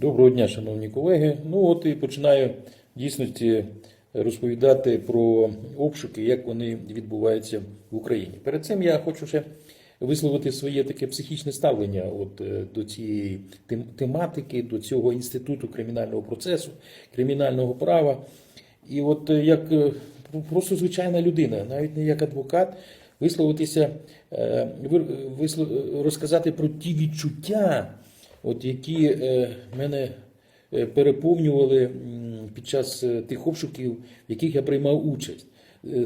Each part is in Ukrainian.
Доброго дня, шановні колеги. Ну от і починаю в дійсності розповідати про обшуки, як вони відбуваються в Україні. Перед цим я хочу ще висловити своє таке психічне ставлення от, е, до цієї тематики, до цього інституту кримінального процесу, кримінального права. І от е, як е, просто звичайна людина, навіть не як адвокат, висловитися, е, розказати про ті відчуття, от які е, мене е, переповнювали під час е, тих обшуків, в яких я приймав участь.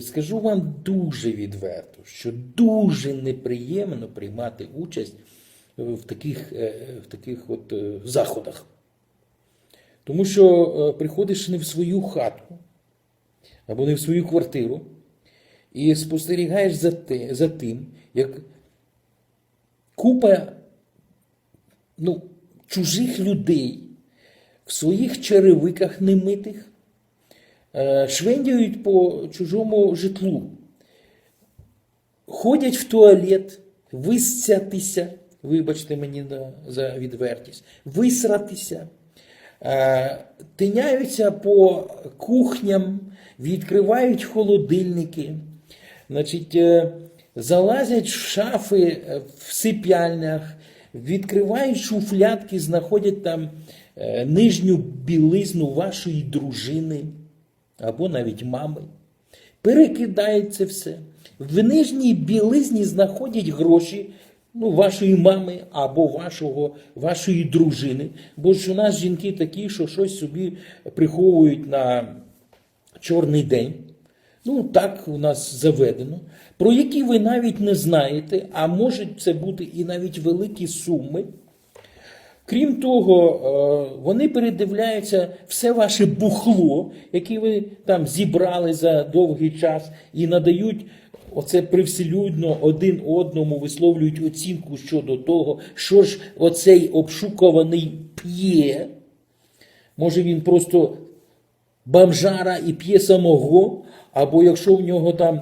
Скажу вам дуже відверто, що дуже неприємно приймати участь в таких, в таких от заходах. Тому що приходиш не в свою хату або не в свою квартиру і спостерігаєш за, те, за тим, як купа ну, чужих людей в своїх черевиках немитих е, швендяють по чужому житлу, ходять в туалет, висцятися, вибачте мені за відвертість, висратися, е, тиняються по кухням, відкривають холодильники, значить, е, залазять в шафи в сипяльнях, відкривають шуфлятки, знаходять там е, нижню білизну вашої дружини або навіть мами. Перекидають це все. В нижній білизні знаходять гроші ну, вашої мами або вашого, вашої дружини. Бо ж у нас жінки такі, що щось собі приховують на чорний день. Ну, так у нас заведено, про які ви навіть не знаєте, а можуть це бути і навіть великі суми. Крім того, е, вони передивляються все ваше бухло, яке ви там зібрали за довгий час, і надають оце привселюдно один одному, висловлюють оцінку щодо того, що ж оцей обшукуваний п'є. Може він просто бомжара і п'є самого, або якщо в нього там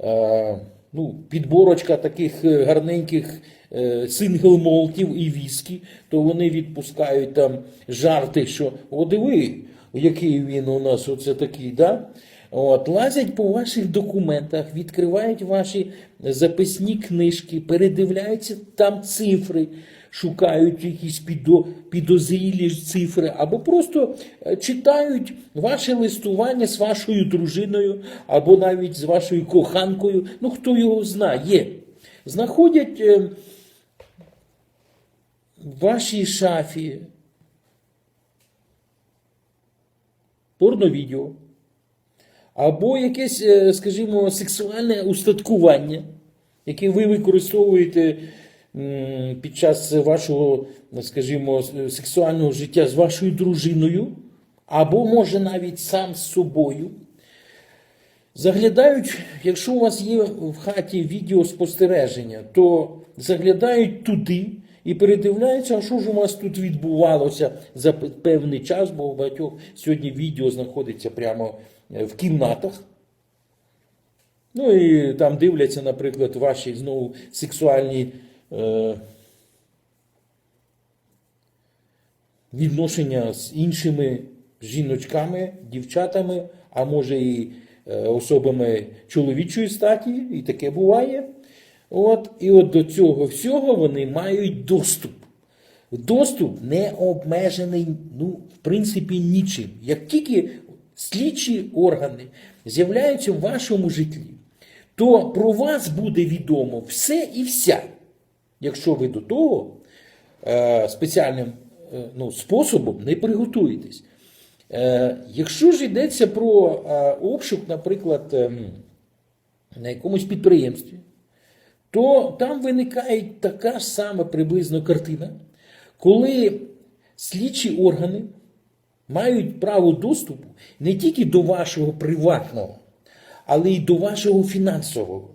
е, ну, підборочка таких е, гарненьких е, сингл-молтів і віскі, то вони відпускають там жарти, що о, диви, який він у нас оце такий, да? От, лазять по ваших документах, відкривають ваші записні книжки, передивляються там цифри, шукають якісь підозрілі цифри, або просто е, читають ваше листування з вашою дружиною, або навіть з вашою коханкою. Ну, хто його знає. Знаходять е, в вашій шафі порновідео, або якесь, е, скажімо, сексуальне устаткування, яке ви використовуєте під час вашого, скажімо, сексуального життя з вашою дружиною, або може навіть сам з собою. Заглядають, якщо у вас є в хаті відеоспостереження, то заглядають туди і передивляються, а що ж у вас тут відбувалося за певний час, бо у багатьох сьогодні відео знаходиться прямо е, в кімнатах. Ну і там дивляться, наприклад, ваші знову сексуальні відношення з іншими жіночками, дівчатами, а може і е, особами чоловічої статі, і таке буває. От, і от до цього всього вони мають доступ. Доступ не обмежений, ну, в принципі, нічим. Як тільки слідчі органи з'являються в вашому житлі, то про вас буде відомо все і вся. Якщо ви до того е, спеціальним е, ну, способом не приготуєтесь. Е, якщо ж йдеться про обшук, наприклад, ем, на якомусь підприємстві, то там виникає така ж сама приблизно картина, коли слідчі органи мають право доступу не тільки до вашого приватного, але й до вашого фінансового,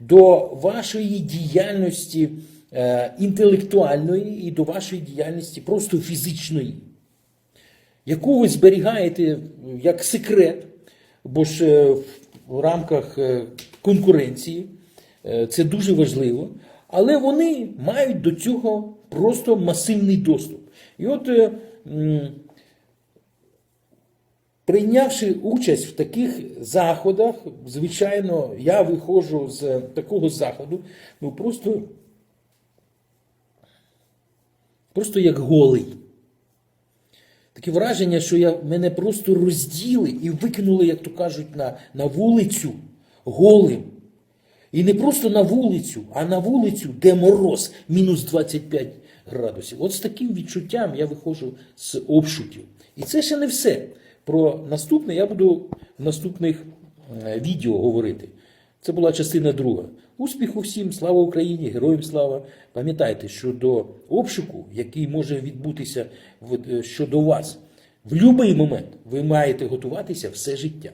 до вашої діяльності інтелектуальної і до вашої діяльності просто фізичної яку ви зберігаєте як секрет, бо ж е, в рамках е, конкуренції е, це дуже важливо, але вони мають до цього просто масивний доступ. І от е, прийнявши участь в таких заходах, звичайно, я виходжу з такого заходу, ну просто, просто як голий. Таке враження, що я, мене просто розділи і викинули, як то кажуть, на, на вулицю голим. І не просто на вулицю, а на вулицю, де мороз, мінус 25 градусів. От з таким відчуттям я виходжу з обшуків. І це ще не все. Про наступне я буду в наступних е, відео говорити. Це була частина друга. Успіху всім, слава Україні, героям слава. Пам'ятайте, що до обшуку, який може відбутися е, щодо вас, в будь-який момент ви маєте готуватися все життя.